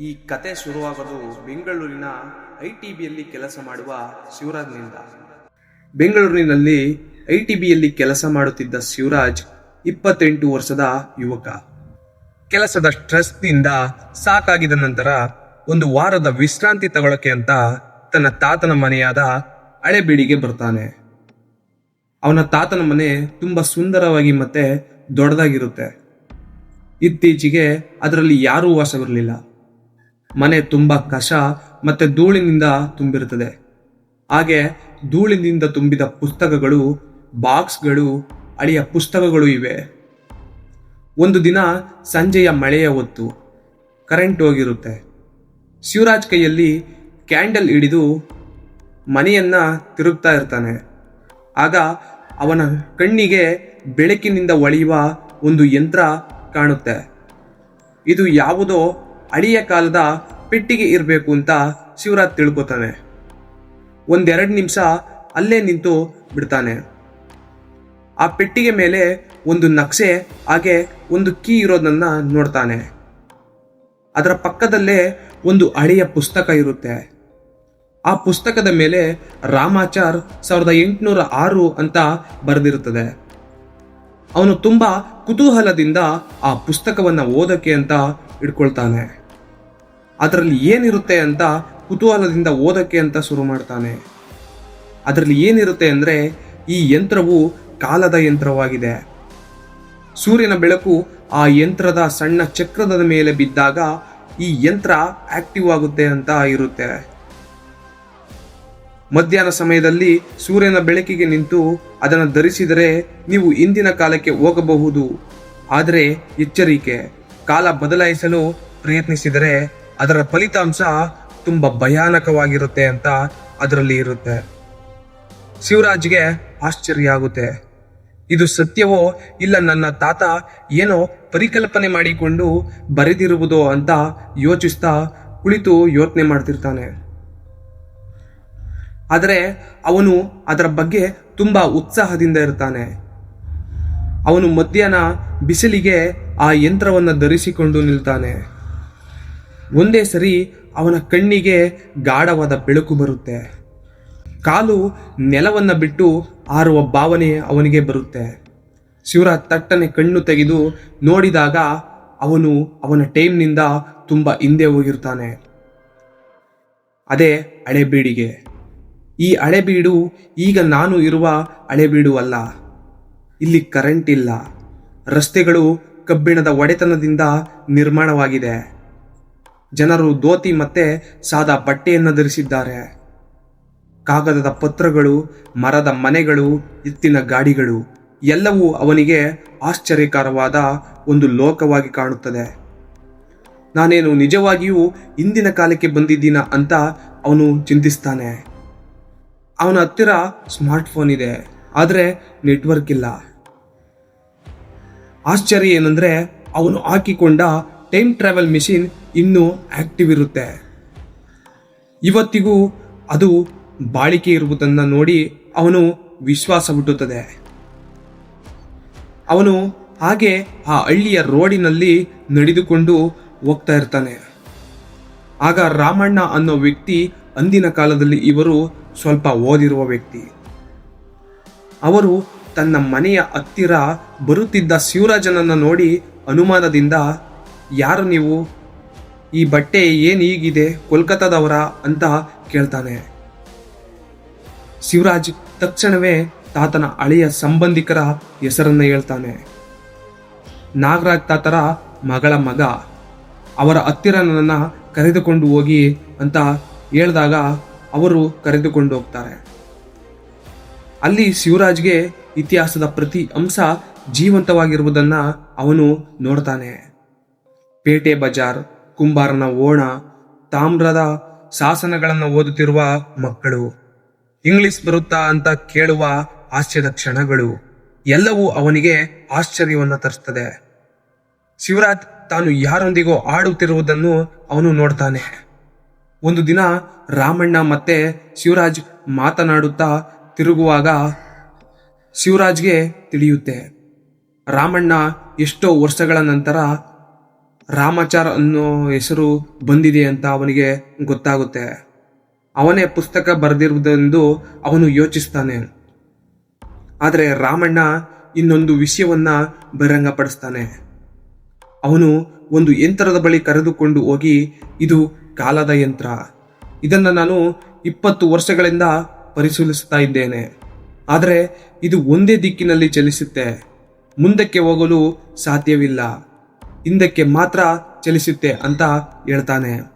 ಈ ಕತೆ ಶುರುವಾಗೋದು ಬೆಂಗಳೂರಿನ ಐ ಟಿ ಬಿಯಲ್ಲಿ ಕೆಲಸ ಮಾಡುವ ಶಿವರಾಜ್ನಿಂದ. ಬೆಂಗಳೂರಿನಲ್ಲಿ ಐ ಟಿ ಬಿಯಲ್ಲಿ ಕೆಲಸ ಮಾಡುತ್ತಿದ್ದ ಶಿವರಾಜ್ ಇಪ್ಪತ್ತೆಂಟು ವರ್ಷದ ಯುವಕ. ಕೆಲಸದ ಸ್ಟ್ರೆಸ್ನಿಂದ ಸಾಕಾಗಿದ ನಂತರ ಒಂದು ವಾರದ ವಿಶ್ರಾಂತಿ ತಗೊಳಕ್ಕೆ ಅಂತ ತನ್ನ ತಾತನ ಮನೆಯಾದ ಹಳೆಬೀಡಿಗೆ ಬರ್ತಾನೆ. ಅವನ ತಾತನ ಮನೆ ತುಂಬಾ ಸುಂದರವಾಗಿ ಮತ್ತೆ ದೊಡ್ಡದಾಗಿರುತ್ತೆ. ಇತ್ತೀಚೆಗೆ ಅದರಲ್ಲಿ ಯಾರೂ ವಾಸವಿರಲಿಲ್ಲ ಮನೆ ತುಂಬ ಕಷ ಮತ್ತೆ ಧೂಳಿನಿಂದ ತುಂಬಿರುತ್ತದೆ. ಹಾಗೆ ಧೂಳಿನಿಂದ ತುಂಬಿದ ಪುಸ್ತಕಗಳು, ಬಾಕ್ಸ್ಗಳು, ಅಳಿಯ ಪುಸ್ತಕಗಳು ಇವೆ. ಒಂದು ದಿನ ಸಂಜೆಯ ಮಳೆಯ ಹೊತ್ತು ಕರೆಂಟ್ ಹೋಗಿರುತ್ತೆ. ಶಿವರಾಜ್ ಕೈಯಲ್ಲಿ ಕ್ಯಾಂಡಲ್ ಹಿಡಿದು ಮನೆಯನ್ನ ತಿರುಗ್ತಾ ಇರ್ತಾನೆ. ಆಗ ಅವನ ಕಣ್ಣಿಗೆ ಬೆಳಕಿನಿಂದ ಒಳೆಯುವ ಒಂದು ಯಂತ್ರ ಕಾಣುತ್ತೆ. ಇದು ಯಾವುದೋ ಹಳೆಯ ಕಾಲದ ಪೆಟ್ಟಿಗೆ ಇರಬೇಕು ಅಂತ ಶಿವರಾಜ್ ತಿಳ್ಕೊತಾನೆ. ಒಂದೆರಡು ನಿಮಿಷ ಅಲ್ಲೇ ನಿಂತು ಬಿಡ್ತಾನೆ. ಆ ಪೆಟ್ಟಿಗೆ ಮೇಲೆ ಒಂದು ನಕ್ಷೆ, ಹಾಗೆ ಒಂದು ಕೀ ಇರೋದನ್ನ ನೋಡ್ತಾನೆ. ಅದರ ಪಕ್ಕದಲ್ಲೇ ಒಂದು ಹಳೆಯ ಪುಸ್ತಕ ಇರುತ್ತೆ. ಆ ಪುಸ್ತಕದ ಮೇಲೆ ರಾಮಾಚಾರ್ ಸಾವಿರದ ಎಂಟುನೂರ ಆರು ಅಂತ ಬರೆದಿರುತ್ತದೆ. ಅವನು ತುಂಬ ಕುತೂಹಲದಿಂದ ಆ ಪುಸ್ತಕವನ್ನು ಓದಕ್ಕೆ ಅಂತ ಇಟ್ಕೊಳ್ತಾನೆ ಅದರಲ್ಲಿ ಏನಿರುತ್ತೆ ಅಂತ ಕುತೂಹಲದಿಂದ ಓದಕ್ಕೆ ಅಂತ ಶುರು ಮಾಡ್ತಾನೆ. ಅದರಲ್ಲಿ ಏನಿರುತ್ತೆ ಅಂದರೆ ಈ ಯಂತ್ರವು ಕಾಲದ ಯಂತ್ರವಾಗಿದೆ. ಸೂರ್ಯನ ಬೆಳಕು ಆ ಯಂತ್ರದ ಸಣ್ಣ ಚಕ್ರದ ಮೇಲೆ ಬಿದ್ದಾಗ ಈ ಯಂತ್ರ ಆಕ್ಟಿವ್ ಆಗುತ್ತೆ ಅಂತ ಇರುತ್ತೆ. ಮಧ್ಯಾಹ್ನ ಸಮಯದಲ್ಲಿ ಸೂರ್ಯನ ಬೆಳಕಿಗೆ ನಿಂತು ಅದನ್ನು ಧರಿಸಿದರೆ ನೀವು ಇಂದಿನ ಕಾಲಕ್ಕೆ ಹೋಗಬಹುದು. ಆದರೆ ಎಚ್ಚರಿಕೆ, ಕಾಲ ಬದಲಾಯಿಸಲು ಪ್ರಯತ್ನಿಸಿದರೆ ಅದರ ಫಲಿತಾಂಶ ತುಂಬಾ ಭಯಾನಕವಾಗಿರುತ್ತೆ ಅಂತ ಅದರಲ್ಲಿ ಇರುತ್ತೆ. ಶಿವರಾಜ್ಗೆ ಆಶ್ಚರ್ಯ ಆಗುತ್ತೆ. ಇದು ಸತ್ಯವೋ ಇಲ್ಲ ನನ್ನ ತಾತ ಏನೋ ಪರಿಕಲ್ಪನೆ ಮಾಡಿಕೊಂಡು ಬರೆದಿರುವುದೋ ಅಂತ ಯೋಚಿಸ್ತಾ ಕುಳಿತು ಯೋಚನೆ ಮಾಡ್ತಿರ್ತಾನೆ. ಆದರೆ ಅವನು ಅದರ ಬಗ್ಗೆ ತುಂಬ ಉತ್ಸಾಹದಿಂದ ಇರ್ತಾನೆ. ಅವನು ಮಧ್ಯಾಹ್ನ ಬಿಸಿಲಿಗೆ ಆ ಯಂತ್ರವನ್ನು ಧರಿಸಿಕೊಂಡು ನಿಲ್ತಾನೆ. ಒಂದೇ ಸರಿ ಅವನ ಕಣ್ಣಿಗೆ ಗಾಢವಾದ ಬೆಳಕು ಬರುತ್ತೆ. ಕಾಲು ನೆಲವನ್ನ ಬಿಟ್ಟು ಆರುವ ಭಾವನೆ ಅವನಿಗೆ ಬರುತ್ತೆ. ಶಿವರಾಜ್ ತಟ್ಟನೆ ಕಣ್ಣು ತೆಗೆದು ನೋಡಿದಾಗ ಅವನು ಅವನ ಟೈಮ್ನಿಂದ ತುಂಬ ಹಿಂದೆ ಹೋಗಿರ್ತಾನೆ. ಅದೇ ಹಳೆಬೀಡಿಗೆ ಈ ಹಳೆಬೀಡು ಈಗ ನಾನು ಇರುವ ಹಳೆಬೀಡು ಅಲ್ಲ. ಇಲ್ಲಿ ಕರೆಂಟ್ ಇಲ್ಲ. ರಸ್ತೆಗಳು ಕಬ್ಬಿಣದ ಒಡೆತನದಿಂದ ನಿರ್ಮಾಣವಾಗಿದೆ. ಜನರು ಧೋತಿ ಮತ್ತೆ ಸಾದಾ ಬಟ್ಟೆಯನ್ನು ಧರಿಸಿದ್ದಾರೆ. ಕಾಗದದ ಪತ್ರಗಳು, ಮರದ ಮನೆಗಳು ಎತ್ತಿನ ಗಾಡಿಗಳು, ಎಲ್ಲವೂ ಅವನಿಗೆ ಆಶ್ಚರ್ಯಕರವಾದ ಒಂದು ಲೋಕವಾಗಿ ಕಾಣುತ್ತದೆ. ನಾನೇನು ನಿಜವಾಗಿಯೂ ಇಂದಿನ ಕಾಲಕ್ಕೆ ಬಂದಿದ್ದೀನ ಅಂತ ಅವನು ಚಿಂತಿಸ್ತಾನೆ. ಅವನ ಹತ್ತಿರ ಸ್ಮಾರ್ಟ್ಫೋನ್ ಇದೆ, ಆದರೆ ನೆಟ್ವರ್ಕ್ ಇಲ್ಲ. ಆಶ್ಚರ್ಯ ಏನಂದ್ರೆ ಅವನು ಹಾಕಿಕೊಂಡ ಟೈಮ್ ಟ್ರಾವೆಲ್ ಮಿಷಿನ್ ಇನ್ನೂ ಆಕ್ಟಿವ್ ಇರುತ್ತೆ. ಇವತ್ತಿಗೂ ಅದು ಬಾಳಿಕೆ ಇರುವುದನ್ನು ನೋಡಿ ಅವನು ವಿಶ್ವಾಸ ಹುಟ್ಟುತ್ತದೆ. ಅವನು ಹಾಗೆ ಆ ಹಳ್ಳಿಯ ರೋಡಿನಲ್ಲಿ ನಡೆದುಕೊಂಡು ಹೋಗ್ತಾ ಇರ್ತಾನೆ. ಆಗ ರಾಮಣ್ಣ ಅನ್ನೋ ವ್ಯಕ್ತಿ ಅಂದಿನ ಕಾಲದಲ್ಲಿ ಇವರು ಸ್ವಲ್ಪ ಓದಿರುವ ವ್ಯಕ್ತಿ. ಅವರು ತನ್ನ ಮನೆಯ ಹತ್ತಿರ ಬರುತ್ತಿದ್ದ ಶಿವರಾಜನನ್ನು ನೋಡಿ ಅನುಮಾನದಿಂದ, ಯಾರು ನೀವು? ಈ ಬಟ್ಟೆ ಏನು ಹೀಗಿದೆ? ಕೋಲ್ಕತ್ತಾದವರ ಅಂತ ಕೇಳ್ತಾನೆ. ಶಿವರಾಜ್ ತಕ್ಷಣವೇ ತಾತನ ಹಳೆಯ ಸಂಬಂಧಿಕರ ಹೆಸರನ್ನ ಹೇಳ್ತಾನೆ. ನಾಗರಾಜ್ ತಾತರ ಮಗಳ ಮಗ. ಅವರ ಹತ್ತಿರ ನನ್ನನ್ನು ಕರೆದುಕೊಂಡು ಹೋಗಿ ಅಂತ ಹೇಳಿದಾಗ ಅವರು ಕರೆದುಕೊಂಡು ಹೋಗ್ತಾರೆ. ಅಲ್ಲಿ ಶಿವರಾಜ್ಗೆ ಇತಿಹಾಸದ ಪ್ರತಿ ಅಂಶ ಜೀವಂತವಾಗಿರುವುದನ್ನ ಅವನು ನೋಡ್ತಾನೆ. ಪೇಟೆ ಬಜಾರ್. ಕುಂಬಾರನ ಓಣ, ತಾಮ್ರದ ಶಾಸನಗಳನ್ನು ಓದುತ್ತಿರುವ ಮಕ್ಕಳು. ಇಂಗ್ಲಿಷ್ ಬರುತ್ತಾ ಅಂತ ಕೇಳುವ ಆಶ್ಚರ್ಯದ ಕ್ಷಣಗಳು. ಎಲ್ಲವೂ ಅವನಿಗೆ ಆಶ್ಚರ್ಯವನ್ನು ತರಿಸ್ತದೆ. ಶಿವರಾಜ್ ತಾನು ಯಾರೊಂದಿಗೋ ಆಡುತ್ತಿರುವುದನ್ನು ಅವನು ನೋಡ್ತಾನೆ. ಒಂದು ದಿನ ರಾಮಣ್ಣ ಮತ್ತೆ ಶಿವರಾಜ್ ಮಾತನಾಡುತ್ತಾ ತಿರುಗುವಾಗ ಶಿವರಾಜ್ಗೆ ತಿಳಿಯುತ್ತೆ. ರಾಮಣ್ಣ ಎಷ್ಟೋ ವರ್ಷಗಳ ನಂತರ ರಾಮಾಚಾರ್ ಅನ್ನೋ ಹೆಸರು ಬಂದಿದೆ ಅಂತ ಅವನಿಗೆ ಗೊತ್ತಾಗುತ್ತೆ. ಅವನೇ ಪುಸ್ತಕ ಬರೆದಿರುವುದೆಂದು ಅವನು ಯೋಚಿಸ್ತಾನೆ. ಆದರೆ ರಾಮಣ್ಣ ಇನ್ನೊಂದು ವಿಷಯವನ್ನ ಬಹಿರಂಗಪಡಿಸ್ತಾನೆ. ಅವನು ಒಂದು ಯಂತ್ರದ ಬಳಿ ಕರೆದುಕೊಂಡು ಹೋಗಿ, ಇದು ಕಾಲದ ಯಂತ್ರ. ಇದನ್ನು ನಾನು ಇಪ್ಪತ್ತು ವರ್ಷಗಳಿಂದ ಪರಿಶೀಲಿಸ್ತಾ ಇದ್ದೇನೆ. ಆದರೆ ಇದು ಒಂದೇ ದಿಕ್ಕಿನಲ್ಲಿ ಚಲಿಸುತ್ತೆ. ಮುಂದಕ್ಕೆ ಹೋಗಲು ಸಾಧ್ಯವಿಲ್ಲ. ಹಿಂದಕ್ಕೆ ಮಾತ್ರ ಚಲಿಸುತ್ತೆ ಅಂತ ಹೇಳ್ತಾನೆ.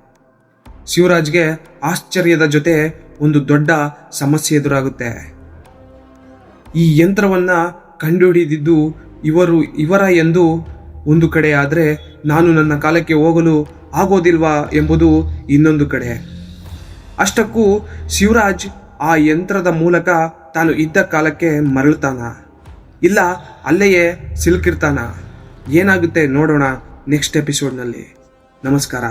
ಶಿವರಾಜ್ಗೆ ಆಶ್ಚರ್ಯದ ಜೊತೆ ಒಂದು ದೊಡ್ಡ ಸಮಸ್ಯೆ ಎದುರಾಗುತ್ತೆ. ಈ ಯಂತ್ರವನ್ನ ಕಂಡುಹಿಡಿದಿದ್ದು ಇವರು ಇವರ ಎಂದು ಒಂದು ಕಡೆ ಆದರೆ ನಾನು ನನ್ನ ಕಾಲಕ್ಕೆ ಹೋಗಲು ಆಗೋದಿಲ್ವಾ ಎಂಬುದು ಇನ್ನೊಂದು ಕಡೆ. ಅಷ್ಟಕ್ಕೂ ಶಿವರಾಜ್ ಆ ಯಂತ್ರದ ಮೂಲಕ ತಾನು ಇದ್ದ ಕಾಲಕ್ಕೆ ಮರಳುತ್ತಾನ. ಇಲ್ಲ, ಅಲ್ಲೆಯೇ ಸಿಲುಕಿರ್ತಾನ. ಏನಾಗುತ್ತೆ ನೋಡೋಣ ನೆಕ್ಸ್ಟ್ ಎಪಿಸೋಡ್ನಲ್ಲಿ ನಮಸ್ಕಾರ.